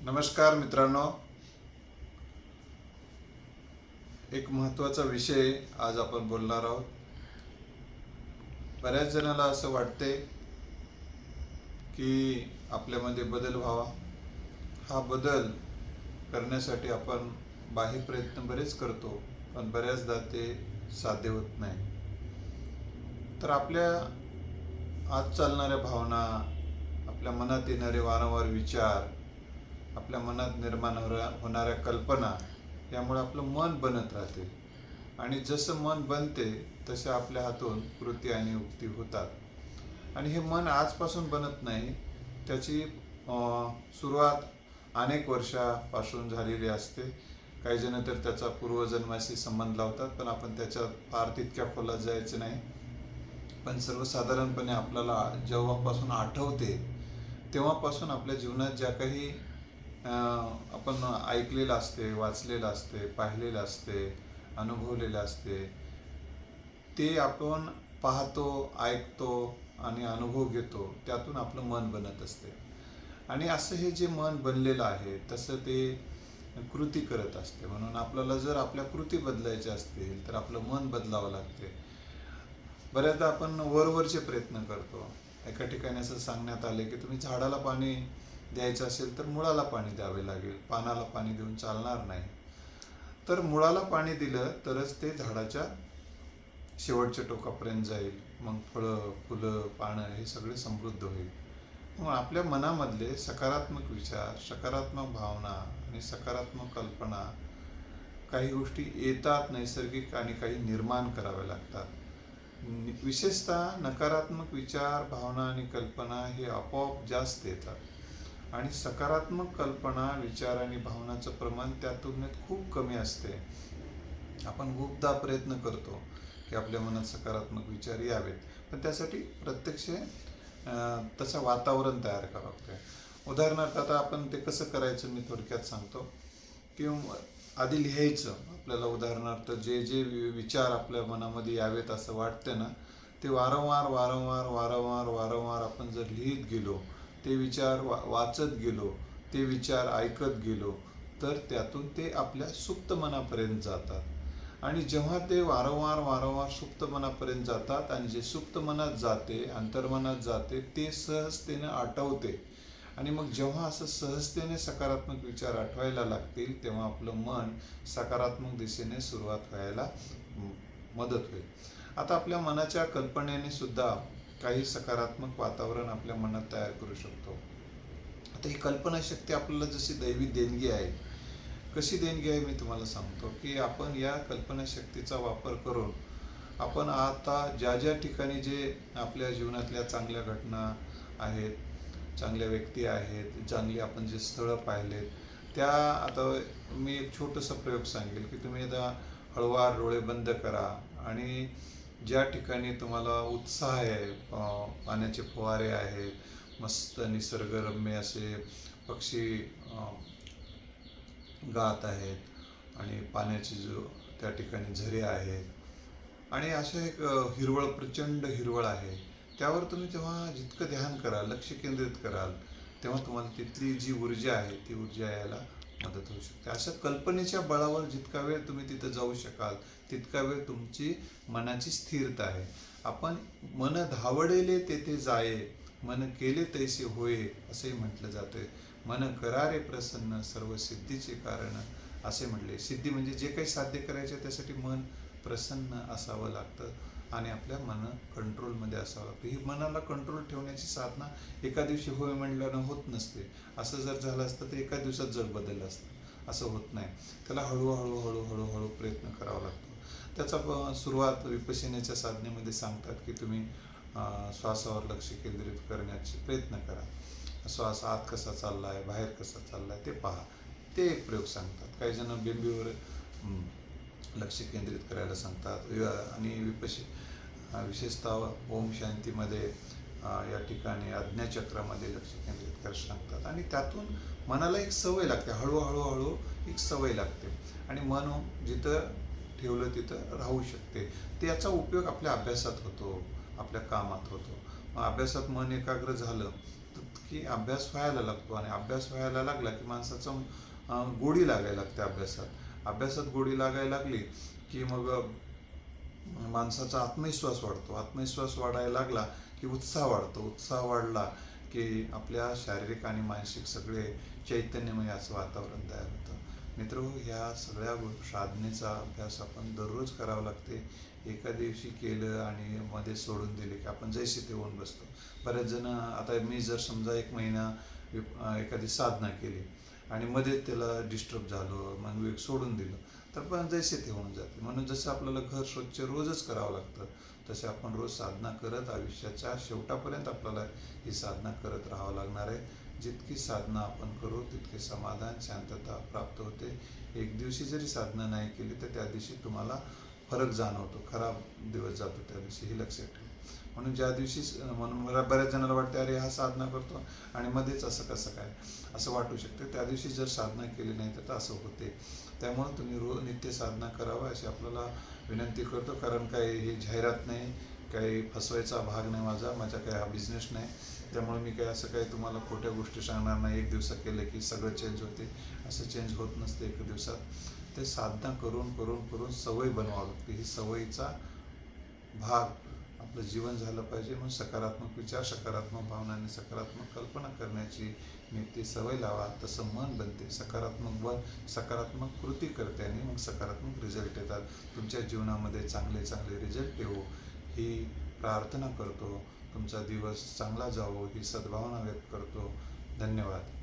नमस्कार मित्रांनो. एक महत्त्वाचा विषय आज आपण बोलणार आहोत. बऱ्याच जणाला असं वाटते की आपल्यामध्ये बदल व्हावा. हा बदल करण्यासाठी आपण बाह्य प्रयत्न बरेच करतो पण बऱ्याचदा ते साध्य होत नाही. तर आपल्या आज चालणाऱ्या भावना आपल्या मनात येणारे वारंवार विचार आपल्या मनात निर्माण होणाऱ्या कल्पना यामुळे आपलं मन बनत राहते. आणि जसं मन बनते तसे आपल्या हातून कृती आणि उक्ती होतात. आणि हे मन आजपासून बनत नाही त्याची सुरुवात अनेक वर्षापासून झालेली असते. काही जण तर त्याचा पूर्वजन्माशी संबंध लावतात पण आपण त्याच्यात फार तितक्या खोलात जायचं नाही. पण सर्वसाधारणपणे आपल्याला जेव्हापासून आठवते तेव्हापासून आपल्या जीवनात ज्या काही आपण ऐकलेलं असते वाचलेलं असते पाहिलेलं असते अनुभवलेलं असते. ते आपण पाहतो ऐकतो आणि अनुभव घेतो त्यातून आपलं मन बनत असते. आणि असं हे जे मन बनलेलं आहे तसं ते कृती करत असते. म्हणून आपल्याला जर आपल्या कृती बदलायच्या असतील तर आपलं मन बदलावं लागते. बऱ्याचदा आपण वरवरचे प्रयत्न करतो. एका ठिकाणी असं सांगण्यात आले की तुम्ही झाडाला पाणी द्यायचं असेल तर मुळाला पाणी द्यावे लागेल. पानाला पाणी देऊन चालणार नाही. तर मुळाला पाणी दिलं तरच ते झाडाच्या शेवटच्या टोकापर्यंत जाईल. मग फळं फुलं पानं हे सगळे समृद्ध होईल. मग आपल्या मनामधले सकारात्मक विचार सकारात्मक भावना आणि सकारात्मक कल्पना काही गोष्टी येतात नैसर्गिक आणि काही निर्माण कराव्या लागतात. विशेषतः नकारात्मक विचार भावना आणि कल्पना हे आपोआप जास्त येतात. आणि सकारात्मक कल्पना विचार आणि भावनाचं प्रमाण त्या तुलनेत खूप कमी असते. आपण खूपदा प्रयत्न करतो की आपल्या मनात सकारात्मक विचार यावेत. पण त्यासाठी प्रत्यक्ष तसं वातावरण तयार करावं लागतं उदाहरणार्थ आता आपण ते कसं करायचं मी थोडक्यात सांगतो. की आधी लिहायचं. आपल्याला उदाहरणार्थ जे जे वि- विचार आपल्या मनामध्ये यावेत असं वाटतं ना ते वारंवार वारंवार वारंवार वारंवार आपण जर लिहित गेलो ते विचार वा वाचत गेलो ते विचार ऐकत गेलो तर त्यातून ते आपल्या सुप्त मनापर्यंत जातात. आणि जेव्हा ते वारंवार वारंवार सुप्त मनापर्यंत जातात आणि जे सुप्त मनात जाते अंतर्मनात जाते ते सहजतेने आठवते. आणि मग जेव्हा असं सहजतेने सकारात्मक विचार आठवायला लागतील तेव्हा आपलं मन सकारात्मक दिशेने सुरुवात व्हायला मदत होईल. आता आपल्या मनाच्या कल्पनेने सुद्धा काही सकारात्मक वातावरण आपल्या मनात तयार करू शकतो. आता ही कल्पनाशक्ती आपल्याला जशी दैवी देणगी आहे कशी देणगी आहे मी तुम्हाला सांगतो की आपण या कल्पनाशक्तीचा वापर करून आपण आता ज्या ज्या ठिकाणी जे आपल्या जीवनातल्या चांगल्या घटना आहेत चांगल्या व्यक्ती आहेत चांगली आपण जे स्थळं पाहिलेत त्या आता मी एक छोटंसं प्रयोग सांगेल की तुम्ही आता हळवार डोळे बंद करा आणि ज्या ठिकाणी तुम्हाला उत्साह आहे पाण्याचे फवारे आहेत मस्त निसर्गरम्य असे पक्षी गात आहेत आणि पाण्याचे जो त्या ठिकाणी झरे आहेत आणि असे एक हिरवळ प्रचंड हिरवळ आहे. त्यावर तुम्ही तेव्हा जितकं ध्यान कराल लक्ष केंद्रित कराल तेव्हा तुम्हाला तिथली जी ऊर्जा आहे ती ऊर्जा यायला मदत होऊ शकते. अशा कल्पनेच्या बळावर जितका वेळ तुम्ही तिथं जाऊ शकाल तितका वेळ तुमची मनाची स्थिरता आहे. आपण मन धावडेले तेथे जाये मन केले तैसे होय असंही म्हटलं जातंय. मन करारे प्रसन्न सर्व सिद्धीचे कारण असे म्हटले. सिद्धी म्हणजे जे काही साध्य करायचे त्यासाठी मन प्रसन्न असावं लागतं. आणि आपल्या मन कंट्रोलमध्ये असावं लागतं. ही मनाला कंट्रोल ठेवण्याची साधना एका दिवशी होय म्हणल्यानं होत नसते. असं जर झालं असतं तर एका दिवसात जग बदललं असतं. असं होत नाही. त्याला हळूहळू हळूहळू हळू प्रयत्न करावा लागतो. त्याचा सुरुवात विपशिनेच्या साधनेमध्ये सांगतात की तुम्ही श्वासावर लक्ष केंद्रित करण्याचे प्रयत्न करा. श्वास आत कसा चालला आहे बाहेर कसा चालला आहे ते पहा. ते एक प्रयोग सांगतात. काही जण बिंबीवर लक्ष केंद्रित करायला सांगतात. आणि विपशी विशेषतः ओम शांतीमध्ये या ठिकाणी आज्ञाचक्रामध्ये लक्ष केंद्रित करायला सांगतात. आणि त्यातून मनाला एक सवय लागते. हळूहळू हळू एक सवय लागते. आणि मन जिथं ठेवलं तिथं राहू शकते. त्याचा उपयोग आपल्या अभ्यासात होतो आपल्या कामात होतो. मग अभ्यासात मन एकाग्र झालं तर की अभ्यास व्हायला लागतो आणि अभ्यास व्हायला लागला की माणसाचं गोडी लागायला लागते अभ्यासात. अभ्यासात गोडी लागायला लागली की मग म्हणजे माणसाचा आत्मविश्वास वाढतो. आत्मविश्वास वाढायला लागला की उत्साह वाढतो. उत्साह वाढला की आपल्या शारीरिक आणि मानसिक सगळे चैतन्यमय असं वातावरण तयार होतं. मित्र ह्या सगळ्या साधनेचा अभ्यास आपण दररोज करावा लागते. एका दिवशी केलं आणि मध्ये सोडून दिले की आपण जैसे ते होऊन बसतो. बरेच जण आता मी जर समजा एक महिना एखादी साधना केली आणि मध्ये त्याला डिस्टर्ब झालं मग वेग सोडून दिलं. तर पण जैसे ते होऊन जाते. म्हणून जसं आपल्याला घर स्वच्छ रोजच करावं लागतं तसे आपण रोज साधना करत आयुष्याच्या शेवटापर्यंत आपल्याला ही साधना करत राहावं लागणार आहे. जितकी साधना आपण करू तितके समाधान शांतता प्राप्त होते. एक दिवशी जरी साधना नाही केली तर त्या दिवशी तुम्हाला फरक जाणवतो. खराब दिवस जातो त्या दिवशी हे लक्षात ठेवा. म्हणून ज्या दिवशी म्हणून मला बऱ्याच जणांना वाटते अरे हा साधना करतो. आणि मध्येच असं कसं काय? असं वाटू शकते. त्या दिवशी जर साधना केली नाही तर असं होते. त्यामुळे तुम्ही रोज नित्य साधना करावा अशी आपल्याला विनंती करतो. कारण काही हे जाहिरात नाही काही फसवायचा भाग नाही माझा माझा काही हा बिझनेस नाही. त्यामुळे मी काही असं काही तुम्हाला खोट्या गोष्टी सांगणार नाही. एक दिवसात केलं की सगळं चेंज होते. असं चेंज होत नसते एक दिवसात. ते साधना करून करून करून सवय बनवावं लागते. ही सवयीचा भाग आपलं जीवन झालं पाहिजे म्हणून सकारात्मक विचार सकारात्मक भावनाने सकारात्मक कल्पना करण्याची मी ती सवय लावा. तसं मन बनते. सकारात्मक बन सकारात्मक कृती करते आणि मग सकारात्मक रिझल्ट येतात. तुमच्या जीवनामध्ये चांगले चांगले रिझल्ट येऊ ही प्रार्थना करतो. तुमचा दिवस चांगला जावो ही सद्भावना व्यक्त करतो. धन्यवाद.